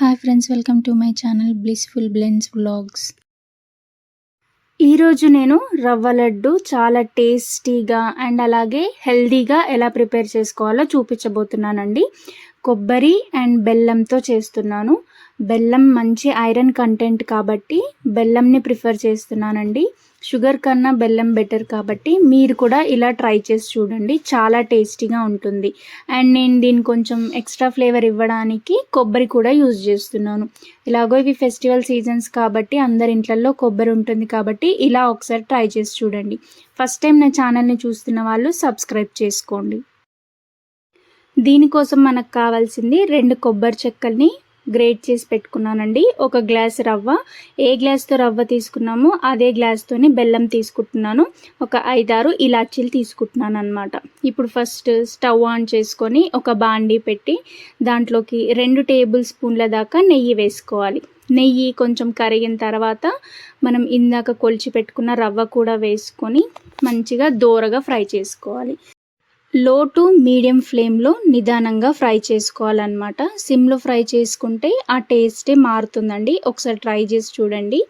Hi friends welcome to my channel blissful blends vlogs ఈరోజు నేను రవ్వ లడ్డు చాలా టేస్టీగా అండ్ అలాగే హెల్దీగా ఎలా ప్రిపేర్ చేసుకోవాలో చూపించబోతున్నానండి. కొబ్బరి అండ్ బెల్లంతో చేస్తున్నాను. బెల్లం మంచి ఐరన్ కంటెంట్ కాబట్టి బెల్లంని ప్రిఫర్ చేస్తున్నానండి. షుగర్ కన్నా బెల్లం బెటర్ కాబట్టి మీరు కూడా ఇలా ట్రై చేసి చూడండి. చాలా టేస్టీగా ఉంటుంది. అండ్ నేను దీన్ని కొంచెం ఎక్స్ట్రా ఫ్లేవర్ ఇవ్వడానికి కొబ్బరి కూడా యూజ్ చేస్తున్నాను. ఇలాగో ఇవి ఫెస్టివల్ సీజన్స్ కాబట్టి అందరి ఇంట్లలో కొబ్బరి ఉంటుంది కాబట్టి ఇలా ఒకసారి ట్రై చేసి చూడండి. ఫస్ట్ టైం నా ఛానల్ని చూస్తున్న వాళ్ళు సబ్స్క్రైబ్ చేసుకోండి. దీనికోసం మనకు కావాల్సింది రెండు కొబ్బరి చెక్కల్ని గ్రేట్ చేసి పెట్టుకున్నానండి. ఒక గ్లాస్ రవ్వ ఏ గ్లాస్తో రవ్వ తీసుకున్నామో అదే గ్లాస్తోని బెల్లం తీసుకుంటున్నాను. ఒక ఐదారు ఇలాచీలు తీసుకుంటున్నాను అనమాట ఇప్పుడు ఫస్ట్ స్టవ్ ఆన్ చేసుకొని ఒక బాండీ పెట్టి దాంట్లోకి రెండు టేబుల్ స్పూన్ల దాకా నెయ్యి వేసుకోవాలి. నెయ్యి కొంచెం కరిగిన తర్వాత మనం ఇందాక కొలిచి పెట్టుకున్న రవ్వ కూడా వేసుకొని మంచిగా దోరగా ఫ్రై చేసుకోవాలి. లో టు మీడియం ఫ్లేమ్లో నిదానంగా ఫ్రై చేసుకోవాలన్నమాట. సిమ్లో ఫ్రై చేసుకుంటే ఆ టేస్టే మారుతుందండి. ఒకసారి ట్రై చేసి చూడండి.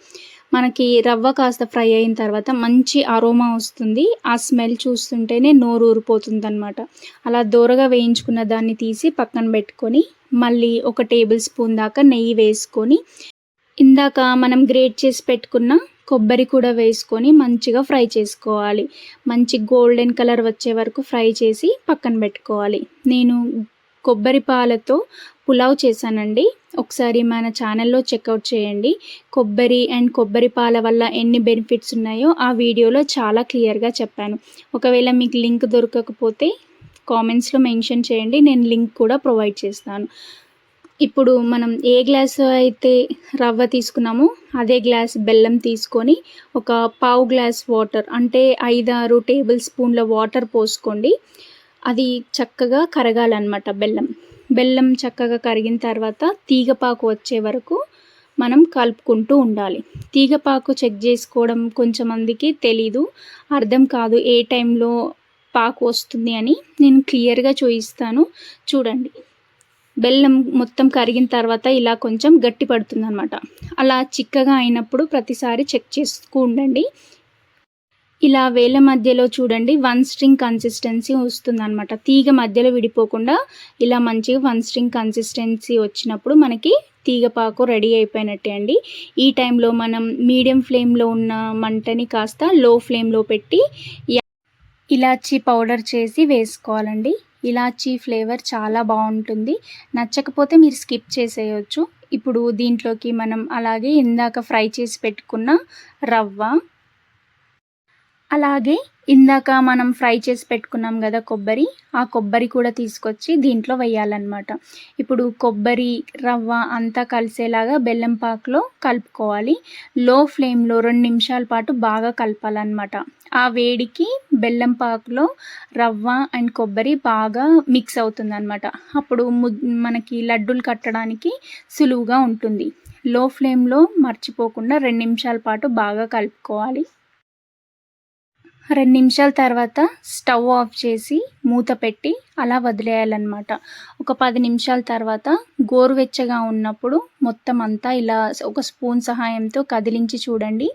మనకి రవ్వ కాస్త ఫ్రై అయిన తర్వాత మంచి అరోమా వస్తుంది. ఆ స్మెల్ చూస్తుంటేనే నోరు ఊరిపోతుంది అనమాట అలా దూరగా వేయించుకున్న దాన్ని తీసి పక్కన పెట్టుకొని మళ్ళీ ఒక టేబుల్ స్పూన్ దాకా నెయ్యి వేసుకొని ఇందాక మనం గ్రేట్ చేసి పెట్టుకున్న కొబ్బరి కూడా వేసుకొని మంచిగా ఫ్రై చేసుకోవాలి. మంచి గోల్డెన్ కలర్ వచ్చే వరకు ఫ్రై చేసి పక్కన పెట్టుకోవాలి. నేను కొబ్బరి పాలతో పులావ్ చేశానండి. ఒకసారి మన ఛానల్లో చెక్అవుట్ చేయండి. కొబ్బరి అండ్ కొబ్బరి పాల వల్ల ఎన్ని బెనిఫిట్స్ ఉన్నాయో ఆ వీడియోలో చాలా క్లియర్గా చెప్పాను. ఒకవేళ మీకు లింక్ దొరకకపోతే కామెంట్స్లో మెన్షన్ చేయండి. నేను లింక్ కూడా ప్రొవైడ్ చేస్తాను. ఇప్పుడు మనం ఏ గ్లాస్ అయితే రవ్వ తీసుకున్నామో అదే గ్లాస్ బెల్లం తీసుకొని ఒక పావు గ్లాస్ వాటర్ అంటే ఐదారు టేబుల్ స్పూన్ల వాటర్ పోసుకోండి. అది చక్కగా కరగాలన్నమాట బెల్లం. బెల్లం చక్కగా కరిగిన తర్వాత తీగపాకు వచ్చే వరకు మనం కలుపుకుంటూ ఉండాలి. తీగపాకు చెక్ చేసుకోవడం కొంచెం మందికి తెలీదు అర్థం కాదు ఏ టైంలో పాకు వస్తుంది అని. నేను క్లియర్గా చూపిస్తాను. చూడండి. బెల్లం మొత్తం కరిగిన తర్వాత ఇలా కొంచెం గట్టి పడుతుంది అనమాట అలా చిక్కగా అయినప్పుడు ప్రతిసారి చెక్ చేసుకు ఉండండి. ఇలా వేల మధ్యలో చూడండి వన్ స్ట్రింగ్ కన్సిస్టెన్సీ వస్తుంది అనమాట తీగ మధ్యలో విడిపోకుండా ఇలా మంచిగా వన్ స్ట్రింగ్ కన్సిస్టెన్సీ వచ్చినప్పుడు మనకి తీగపాకు రెడీ అయిపోయినట్టే అండి. ఈ టైంలో మనం మీడియం ఫ్లేమ్లో ఉన్న మంటని కాస్త లో ఫ్లేమ్లో పెట్టి ఇలాచీ పౌడర్ చేసి వేసుకోవాలండి. ఇలాచీ ఫ్లేవర్ చాలా బాగుంటుంది. నచ్చకపోతే మీరు స్కిప్ చేసేయచ్చు. ఇప్పుడు దీంట్లోకి మనం అలాగే ఇందాక ఫ్రై చేసి పెట్టుకున్న రవ్వ అలాగే ఇందాక మనం ఫ్రై చేసి పెట్టుకున్నాం కదా కొబ్బరి ఆ కొబ్బరి కూడా తీసుకొచ్చి దీంట్లో వేయాలన్నమాట. ఇప్పుడు కొబ్బరి రవ్వ అంతా కలిసేలాగా బెల్లం పాకులో కలుపుకోవాలి. లో ఫ్లేమ్లో రెండు నిమిషాల పాటు బాగా కలపాలన్నమాట. ఆ వేడికి బెల్లం పాకులో రవ్వ అండ్ కొబ్బరి బాగా మిక్స్ అవుతుంది అనమాట అప్పుడు మనకి లడ్డూలు కట్టడానికి సులువుగా ఉంటుంది. లో ఫ్లేమ్లో మర్చిపోకుండా రెండు నిమిషాల పాటు బాగా కలుపుకోవాలి. రెండు నిమిషాల తర్వాత స్టవ్ ఆఫ్ చేసి మూత పెట్టి అలా వదిలేయాలన్నమాట. ఒక పది నిమిషాల తర్వాత గోరువెచ్చగా ఉన్నప్పుడు మొత్తం అంతా ఇలా ఒక స్పూన్ సహాయంతో కదిలించి చూడండి.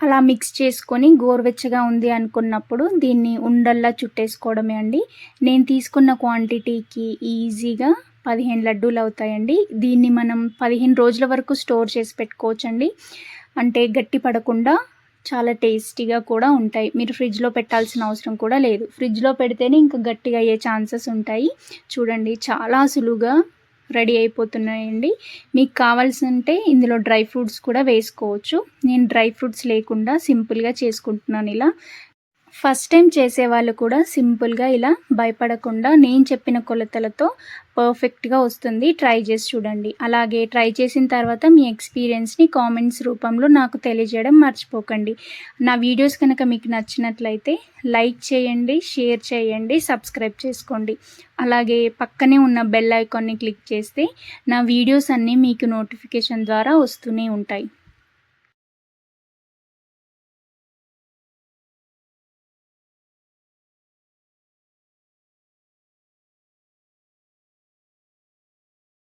అలా మిక్స్ చేసుకొని గోరువెచ్చగా ఉంది అనుకున్నప్పుడు దీన్ని ఉండల్లా చుట్టేసుకోవడమే అండి. నేను తీసుకున్న క్వాంటిటీకి ఈజీగా పదిహేను లడ్డూలు అవుతాయండి. దీన్ని మనం పదిహేను రోజుల వరకు స్టోర్ చేసి పెట్టుకోవచ్చండి. అంటే గట్టి పడకుండా చాలా టేస్టీగా కూడా ఉంటాయి. మీరు ఫ్రిడ్జ్లో పెట్టాల్సిన అవసరం కూడా లేదు. ఫ్రిడ్జ్లో పెడితేనే ఇంకా గట్టిగా అయ్యే ఛాన్సెస్ ఉంటాయి. చూడండి చాలా సులువుగా రెడీ అయిపోతున్నాయండి. మీకు కావాల్సింటే ఇందులో డ్రై ఫ్రూట్స్ కూడా వేసుకోవచ్చు. నేను డ్రై ఫ్రూట్స్ లేకుండా సింపుల్గా చేసుకుంటున్నాను ఇలా. ఫస్ట్ టైం చేసేవాళ్ళు కూడా సింపుల్గా ఇలా భయపడకుండా నేను చెప్పిన కొలతలతో పర్ఫెక్ట్గా వస్తుంది. ట్రై చేసి చూడండి. అలాగే ట్రై చేసిన తర్వాత మీ ఎక్స్పీరియన్స్ని కామెంట్స్ రూపంలో నాకు తెలియజేయడం మర్చిపోకండి. నా వీడియోస్ కనుక మీకు నచ్చినట్లయితే లైక్ చేయండి షేర్ చేయండి సబ్స్క్రైబ్ చేసుకోండి. అలాగే పక్కనే ఉన్న బెల్ ఐకాన్ని క్లిక్ చేస్తే నా వీడియోస్ అన్నీ మీకు నోటిఫికేషన్ ద్వారా వస్తూనే ఉంటాయి.